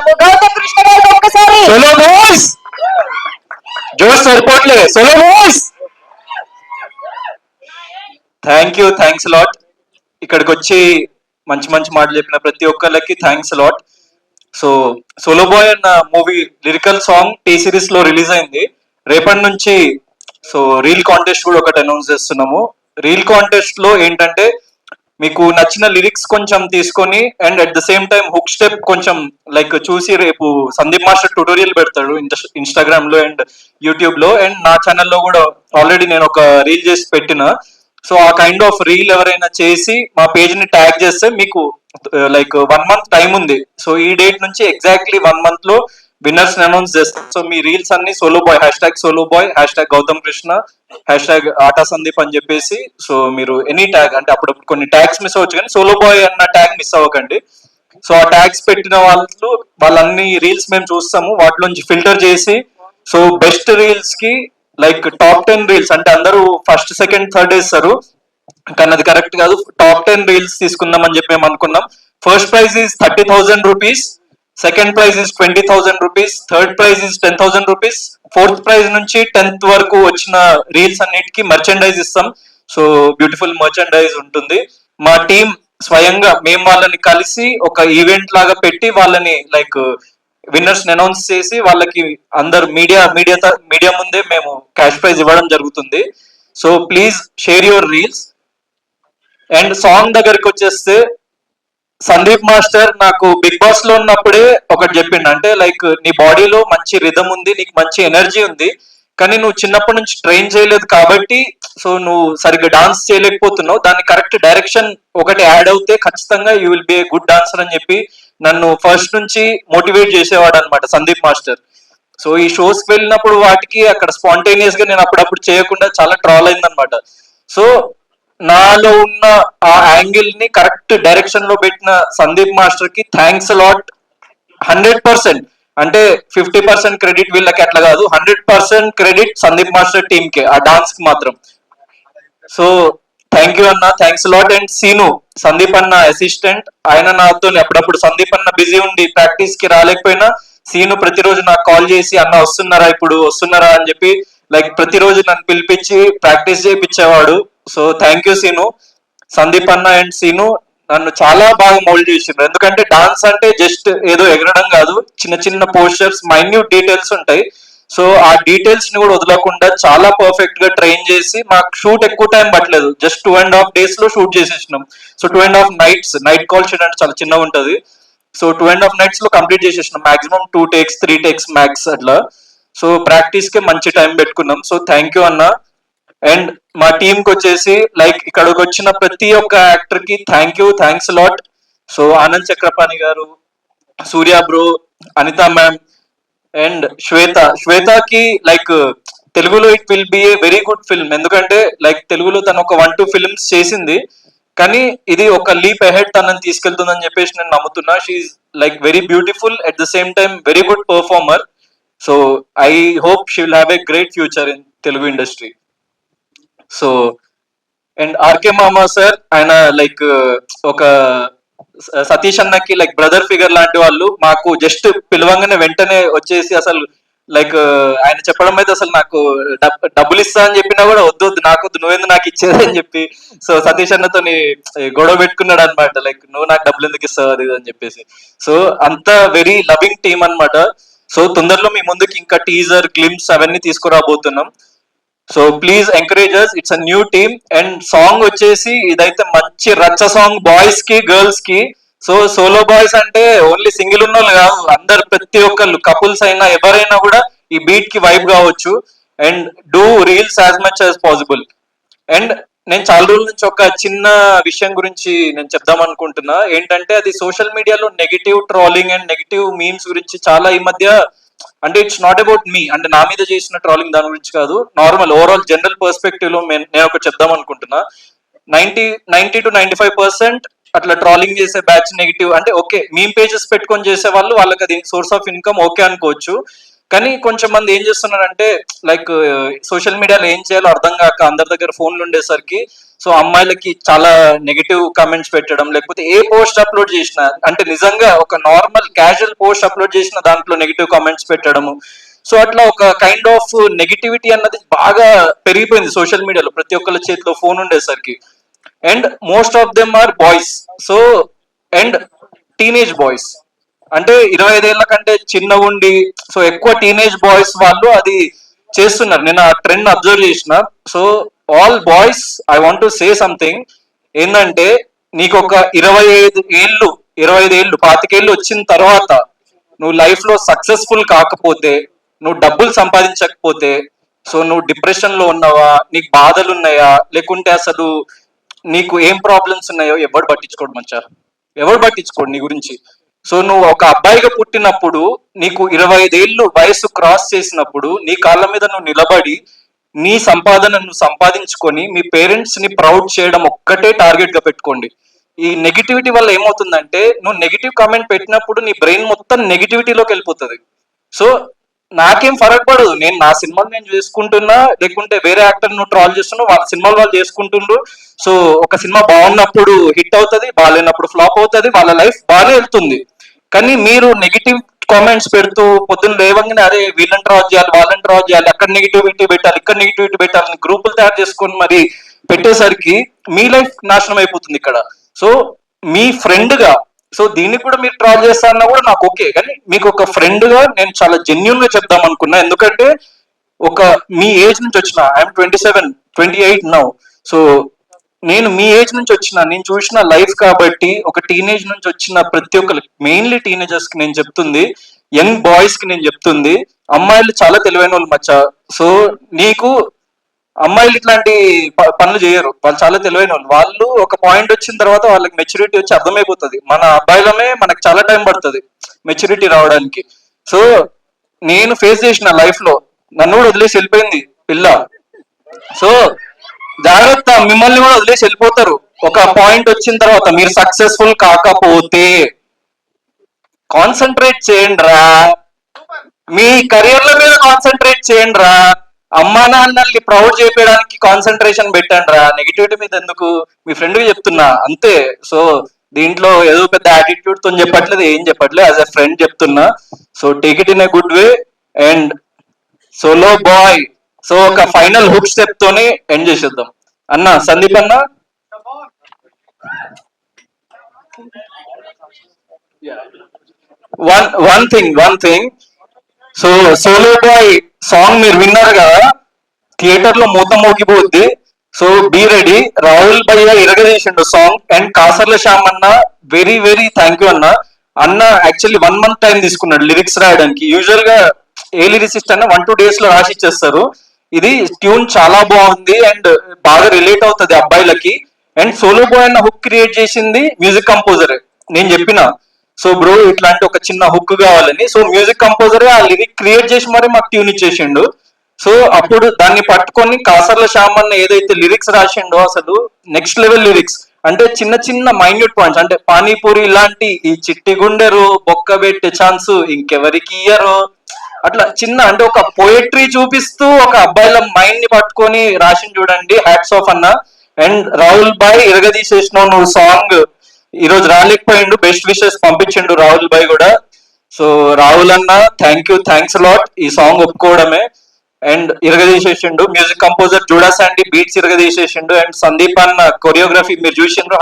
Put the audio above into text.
ఉన్నాము. గౌతమ్ కృష్ణ ఒక్కసారి. Solo boys జోష్ సరిపోట్లే. Solo boys thank you thanks lot ఇక్కడికి వచ్చి మంచి మంచి మాటలు చెప్పిన ప్రతి ఒక్కళ్ళకి thanks lot so solo boy అన్న మూవీ లిరికల్ సాంగ్ టీ సిరీస్లో రిలీజ్ అయింది. రేపటి నుంచి సో రీల్ కాంటెస్ట్ కూడా ఒకటి అనౌన్స్ చేస్తున్నాము. రీల్ కాంటెస్ట్లో ఏంటంటే మీకు నచ్చిన లిరిక్స్ కొంచెం తీసుకొని and at the same time hook step కొంచెం లైక్ చూసి రేపు సందీప్ మాస్టర్ ట్యూటోరియల్ పెడతాడు ఇన్స్టాగ్రామ్లో అండ్ యూట్యూబ్లో. అండ్ నా ఛానల్లో కూడా ఆల్రెడీ నేను ఒక రీల్ చేసి పెట్టిన. సో ఆ కైండ్ ఆఫ్ రీల్ ఎవరైనా చేసి మా పేజ్ని ట్యాగ్ చేస్తే మీకు లైక్ వన్ మంత్ టైం ఉంది. సో ఈ డేట్ నుంచి ఎగ్జాక్ట్లీ వన్ మంత్లో విన్నర్స్ అనౌన్స్ చేస్తాం సో మీ రీల్స్ అన్ని solo boy hash tag solo boy hash tag Gautam Krishna hash tag Aata Sandeep అని చెప్పేసి సో మీరు ఎనీ ట్యాగ్ అంటే అప్పుడప్పుడు కొన్ని ట్యాగ్స్ మిస్ అవ్వచ్చు కానీ సోలో బాయ్ అన్న ట్యాగ్ మిస్ అవ్వకండి. సో ఆ ట్యాగ్స్ పెట్టిన వాళ్ళు వాళ్ళన్ని రీల్స్ మేము చూస్తాము. వాటిలోంచి ఫిల్టర్ చేసి సో బెస్ట్ రీల్స్కి లైక్ టాప్ టెన్ రీల్స్ అంటే అందరూ ఫస్ట్ సెకండ్ థర్డ్ వేస్తారు. కానీ అది కరెక్ట్ కాదు. టాప్ టెన్ రీల్స్ తీసుకుందాం అని చెప్పి మేము అనుకున్నాం. First prize is thirty thousand rupees second prize is twenty thousand rupees third prize is ten thousand rupees fourth prize నుంచి టెన్త్ వరకు వచ్చిన రీల్స్ అన్నిటికీ మర్చెండైజ్ ఇస్తాం. సో బ్యూటిఫుల్ మర్చెండైజ్ ఉంటుంది. మా టీం స్వయంగా మేము వాళ్ళని కలిసి ఒక ఈవెంట్ లాగా పెట్టి వాళ్ళని లైక్ విన్నర్స్ అనౌన్స్ చేసి వాళ్ళకి అందరు మీడియా మీడియా మీడియా ముందే మేము క్యాష్ ప్రైజ్ ఇవ్వడం జరుగుతుంది. So please share your reels and song దగ్గరికి వచ్చేస్తే సందీప్ మాస్టర్ నాకు బిగ్ బాస్లో ఉన్నప్పుడే ఒకటి చెప్పిండు. అంటే లైక్ నీ బాడీలో మంచి రిధం ఉంది నీకు మంచి ఎనర్జీ ఉంది కానీ నువ్వు చిన్నప్పటి నుంచి ట్రైన్ చేయలేదు కాబట్టి సో నువ్వు సరిగ్గా డాన్స్ చేయలేకపోతున్నావు. దాని కరెక్ట్ డైరెక్షన్ ఒకటి యాడ్ అవుతే ఖచ్చితంగా you will be a good dancer అని చెప్పి నన్ను ఫస్ట్ నుంచి మోటివేట్ చేసేవాడు అనమాట సందీప్ మాస్టర్. సో ఈ షోస్కి వెళ్ళినప్పుడు వాటికి అక్కడ స్పాంటేనియస్గా నేను అప్పుడప్పుడు చేయకుండా చాలా ట్రాల్ అయిందనమాట సో నాలో ఉన్న ఆ యాంగిల్ని కరెక్ట్ డైరెక్షన్లో పెట్టిన సందీప్ మాస్టర్కి థ్యాంక్స్ లాట్ హండ్రెడ్ పర్సెంట్ అంటే ఫిఫ్టీ పర్సెంట్ క్రెడిట్ వీళ్ళకి అట్లా కాదు. Hundred percent credit Sandeep master టీమ్కి ఆ డాన్స్కి మాత్రం. సో థ్యాంక్ యూ అన్న. Thanks lot and Seenu Sandeep అన్న అసిస్టెంట్ ఆయన నాతో అప్పుడప్పుడు సందీప్ అన్న బిజీ ఉండి ప్రాక్టీస్కి రాలేకపోయినా సీను ప్రతిరోజు నాకు కాల్ చేసి అన్న వస్తున్నారా ఇప్పుడు? వస్తున్నారా? అని చెప్పి లైక్ ప్రతిరోజు నన్ను పిలిపించి practice చేయించేవాడు. So thank you Seenu. Sandeep అన్న అండ్ సీను నన్ను చాలా బాగా మౌల్డ్ చేసిండ్రు. ఎందుకంటే డాన్స్ అంటే జస్ట్ ఏదో ఎగరడం కాదు. చిన్న చిన్న పోస్టర్స్ మైన్యూట్ డీటెయిల్స్ ఉంటాయి. సో ఆ డీటెయిల్స్ని కూడా వదలకుండా చాలా పర్ఫెక్ట్గా ట్రైన్ చేసి మాకు షూట్ ఎక్కువ టైం పట్టలేదు. జస్ట్ టూ అండ్ హాఫ్ డేస్లో shoot చేసేసినాం. So two and half nights night call చేయడానికి చాలా చిన్నగా ఉంటది. సో టూ అండ్ హాఫ్ నైట్స్లో complete చేసేసినాం. Maximum two takes three takes max అట్లా. సో ప్రాక్టీస్కి మంచి టైం పెట్టుకున్నాం. సో థ్యాంక్ యూ అన్న. అండ్ మా టీమ్కి వచ్చేసి లైక్ ఇక్కడికి వచ్చిన ప్రతి ఒక్క యాక్టర్కి thank you thanks lot so Anand Chakrapani garu Surya bro Anitha ma'am and Shweta. శ్వేతకి like తెలుగులో it will be a very good film ఎందుకంటే లైక్ తెలుగులో తను ఒక వన్ టూ ఫిల్మ్స్ చేసింది. కానీ ఇది ఒక లీప్ అహెడ్ తనని తీసుకెళ్తుందని చెప్పేసి నేను నమ్ముతున్నా. She like very beautiful at the same time very good performer so I hope she will have a great future in Telugu industry so and RK మామ sir ఆయన లైక్ ఒక సతీష్ అన్నకి లైక్ బ్రదర్ ఫిగర్ లాంటి వాళ్ళు మాకు just పిలవంగానే వెంటనే వచ్చేసి అసలు లైక్ ఆయన చెప్పడం అయితే అసలు నాకు డబ్బులు ఇస్తా అని చెప్పినా కూడా వద్దు వద్దు నాకు వద్దు నువ్వేందు నాకు ఇచ్చేది అని చెప్పి సో సతీష్ అన్నతో గొడవ పెట్టుకున్నాడు అనమాట లైక్ నువ్వు నాకు డబ్బులు ఎందుకు ఇస్తావు అది అని చెప్పేసి. సో అంత వెరీ లవింగ్ టీమ్ అన్నమాట. సో తొందరలో మీ ముందుకి ఇంకా టీజర్ గ్లిమ్స్ అవన్నీ తీసుకురాబోతున్నాం. So please encourage us it's a new team and song వచ్చేసి ఇదైతే మంచి రచ్చ సాంగ్ బాయ్స్కి గర్ల్స్కి. సో సోలో బాయ్స్ అంటే ఓన్లీ సింగిల్ ఉన్న వాళ్ళు కాదు అందరు ప్రతి ఒక్కళ్ళు కపుల్స్ అయినా ఎవరైనా కూడా ఈ బీట్కి వైబ్ కావచ్చు. And do reels as much as possible and నేను చాలా రోజుల నుంచి ఒక చిన్న విషయం గురించి నేను చెప్దాం అనుకుంటున్నా. ఏంటంటే అది సోషల్ మీడియాలో negative trolling and negative memes గురించి చాలా ఈ మధ్య అంటే ఇట్స్ నాట్ అబౌట్ మీ అంటే నా మీద చేసిన ట్రాలింగ్ దాని గురించి కాదు. నార్మల్ ఓవరాల్ జనరల్ పర్స్పెక్టివ్లో నేను నేను చెప్దాం అనుకుంటున్నా. Ninety ninety to ninety five percent అట్లా ట్రాలింగ్ చేసే బ్యాచ్ నెగిటివ్ అంటే ఓకే మీమ్ పేజెస్ పెట్టుకొని చేసే వాళ్ళు వాళ్ళకి అది సోర్స్ ఆఫ్ ఇన్కమ్ ఓకే అనుకోవచ్చు. కానీ కొంచెం మంది ఏం చేస్తున్నారంటే లైక్ సోషల్ మీడియాలో ఏం చేయాలో అర్థం కాక అందరి దగ్గర ఫోన్లు ఉండేసరికి సో అమ్మాయిలకి చాలా నెగిటివ్ కామెంట్స్ పెట్టడం లేకపోతే ఏ పోస్ట్ అప్లోడ్ చేసిన అంటే నిజంగా ఒక నార్మల్ క్యాజువల్ పోస్ట్ అప్లోడ్ చేసిన దాంట్లో నెగిటివ్ కామెంట్స్ పెట్టడము. సో అట్లా ఒక కైండ్ ఆఫ్ నెగిటివిటీ అన్నది బాగా పెరిగిపోయింది సోషల్ మీడియాలో ప్రతి ఒక్కళ్ళ చేతిలో ఫోన్ ఉండేసరికి. And most of them are boys so and teenage boys అంటే ఇరవై ఐదేళ్ళ కంటే చిన్న ఉండి సో ఎక్కువ టీనేజ్ బాయ్స్ వాళ్ళు అది చేస్తున్నారు. నేను ఆ ట్రెండ్ అబ్జర్వ్ చేసిన. So all boys I want to say something ఏంటంటే నీకు ఒక ఇరవై ఐదు ఏళ్ళు ఇరవై ఐదు ఏళ్ళు పాతికేళ్ళు వచ్చిన తర్వాత నువ్వు లైఫ్లో సక్సెస్ఫుల్ కాకపోతే నువ్వు డబ్బులు సంపాదించకపోతే సో నువ్వు డిప్రెషన్లో ఉన్నావా నీకు బాధలు ఉన్నాయా లేకుంటే అసలు నీకు ఏం ప్రాబ్లమ్స్ ఉన్నాయో ఎవడు పట్టించుకోడు మంచా? ఎవడు పట్టించుకోడు నీ గురించి? సో నువ్వు ఒక అబ్బాయిగా పుట్టినప్పుడు నీకు ఇరవై ఐదేళ్ళు వయసు క్రాస్ చేసినప్పుడు నీ కాళ్ళ మీద నువ్వు నిలబడి నీ సంపాదనను సంపాదించుకొని మీ పేరెంట్స్ని ప్రౌడ్ చేయడం ఒక్కటే టార్గెట్గా పెట్టుకోండి. ఈ నెగిటివిటీ వల్ల ఏమవుతుందంటే నువ్వు నెగిటివ్ కామెంట్ పెట్టినప్పుడు నీ బ్రెయిన్ మొత్తం నెగిటివిటీలోకి వెళ్ళిపోతుంది. సో నాకేం ఫరక్ పడదు. నేను నా సినిమాలు నేను చేసుకుంటున్నా లేకుంటే వేరే యాక్టర్ నువ్వు ట్రాల్ చేస్తున్నా వాళ్ళ సినిమాలు వాళ్ళు చేసుకుంటుండ్రు. సో ఒక సినిమా బాగున్నప్పుడు హిట్ అవుతుంది బాగాలేనప్పుడు ఫ్లాప్ అవుతుంది వాళ్ళ లైఫ్ బాగానే వెళ్తుంది. కానీ మీరు నెగిటివ్ కామెంట్స్ పెడుతూ పొద్దున్న లేవంగానే అరే వీళ్ళని డ్రా చేయాలి వాళ్ళని డ్రా చేయాలి అక్కడ నెగిటివిటీ పెట్టాలి ఇక్కడ నెగిటివిటీ పెట్టాలి గ్రూపులు తయారు చేసుకొని మరి పెట్టేసరికి మీ లైఫ్ నాశనం అయిపోతుంది ఇక్కడ. సో మీ ఫ్రెండ్గా సో దీన్ని కూడా మీరు ట్రాల్ చేస్తారన్నా కూడా నాకు ఓకే. కానీ మీకు ఒక ఫ్రెండ్గా నేను చాలా జెన్యున్గా చెప్దాం అనుకున్నా. ఎందుకంటే ఒక మీ ఏజ్ నుంచి వచ్చిన I'm twenty seven twenty eight now so నేను మీ ఏజ్ నుంచి వచ్చిన నేను చూసిన లైఫ్ కాబట్టి ఒక టీనేజ్ నుంచి వచ్చిన ప్రతి ఒక్కరికి మెయిన్లీ టీనేజర్స్కి నేను చెప్తుంది యంగ్ బాయ్స్కి నేను చెప్తుంది అమ్మాయిలు చాలా తెలివైన వాళ్ళు మచ్చ. సో నీకు అమ్మాయిలు ఇట్లాంటి ప- పనులు చేయరు. వాళ్ళు చాలా తెలివైన వాళ్ళు. వాళ్ళు ఒక పాయింట్ వచ్చిన తర్వాత వాళ్ళకి మెచ్యూరిటీ వచ్చి అర్థమైపోతుంది. మన అబ్బాయిలమే మనకు చాలా టైం పడుతుంది మెచ్యూరిటీ రావడానికి. సో నేను ఫేస్ చేసిన లైఫ్లో నన్ను కూడా వదిలేసి వెళ్ళిపోయింది పిల్ల. సో జాగ్రత్త మిమ్మల్ని కూడా వదిలేసి వెళ్ళిపోతారు. ఒక పాయింట్ వచ్చిన తర్వాత మీరు సక్సెస్ఫుల్ కాకపోతే కాన్సన్ట్రేట్ చేయండి రా. మీ కెరియర్ల మీద కాన్సన్ట్రేట్ చేయండి రా. అమ్మా నాన్నల్ని ప్రౌడ్ చేయడానికి కాన్సన్ట్రేషన్ పెట్టండి రా. నెగిటివిటీ మీద ఎందుకు? మీ ఫ్రెండ్ చెప్తున్నా. అంతే. సో దీంట్లో ఏదో పెద్ద యాటిట్యూడ్తో చెప్పట్లేదు ఏం చెప్పట్లేదు. యాజ్ ఎ ఫ్రెండ్ చెప్తున్నా. So take it in a good way and solo boy so ఒక ఫైనల్ హుక్ స్టెప్ తోని ఎండ్ చేసేద్దాం. అన్న సందీప్ అన్న? One one thing one thing so solo boy song మీరు విన్నారు కదా? థియేటర్లో మూత మోగిపోద్ది. సో బీ రెడీ రాహుల్ భయ్య ఇరగదీసిండు సాంగ్. అండ్ కాసర్ల శ్యామ్ అన్న వెరీ వెరీ థ్యాంక్ యూ అన్న. అన్న యాక్చువల్లీ వన్ మంత్ టైం తీసుకున్నాడు లిరిక్స్ రాయడానికి. యూజువల్గా ఏ లిరిసిస్ట్ అన్న వన్ టూ డేస్లో రాసి ఇచ్చేస్తారు. ఇది ట్యూన్ చాలా బాగుంది అండ్ బాగా రిలేట్ అవుతుంది అబ్బాయిలకి. అండ్ సోలో బాయ్ అన్న హుక్ క్రియేట్ చేసింది మ్యూజిక్ కంపోజర్ నేను చెప్పిన సో బ్రో ఇట్లాంటి ఒక చిన్న హుక్ కావాలని. సో మ్యూజిక్ కంపోజర్ ఆ లిరిక్ క్రియేట్ చేసి మరి మాకు ట్యూన్ ఇచ్చేసిండు. సో అప్పుడు దాన్ని పట్టుకొని కాసర్ల శ్యామన్న ఏదైతే లిరిక్స్ రాసిండో అసలు నెక్స్ట్ లెవెల్ లిరిక్స్ అంటే చిన్న చిన్న మైన్యూట్ పాయింట్స్ అంటే పానీపూరి ఇలాంటి ఈ చిట్టి గుండెరు బొక్క పెట్టే ఛాన్స్ ఇంకెవరికి ఇయ్యరు అట్లా చిన్న అంటే ఒక పోయట్రీ చూపిస్తూ ఒక అబ్బాయిల మైండ్ని పట్టుకొని రాసింది చూడండి హ్యాట్స్ ఆఫ్ అన్న. అండ్ రాహుల్ బాయ్ ఇరగదీసేసినావు నువ్వు సాంగ్ ఈ రోజు రాలేకపోయిండు బెస్ట్ విషెస్ పంపించిండు రాహుల్ భాయ్ కూడా. సో రాహుల్ అన్న థ్యాంక్ యూ థ్యాంక్స్ లాట్ ఈ సాంగ్ ఒప్పుకోవడమే. And ఇరగదీసేసిండు music composer Judah Sandhy beats ఇరగదీసేసిండు. And Sandeep అన్న కొరియోగ్రఫీ మీరు చూసిండ్రు?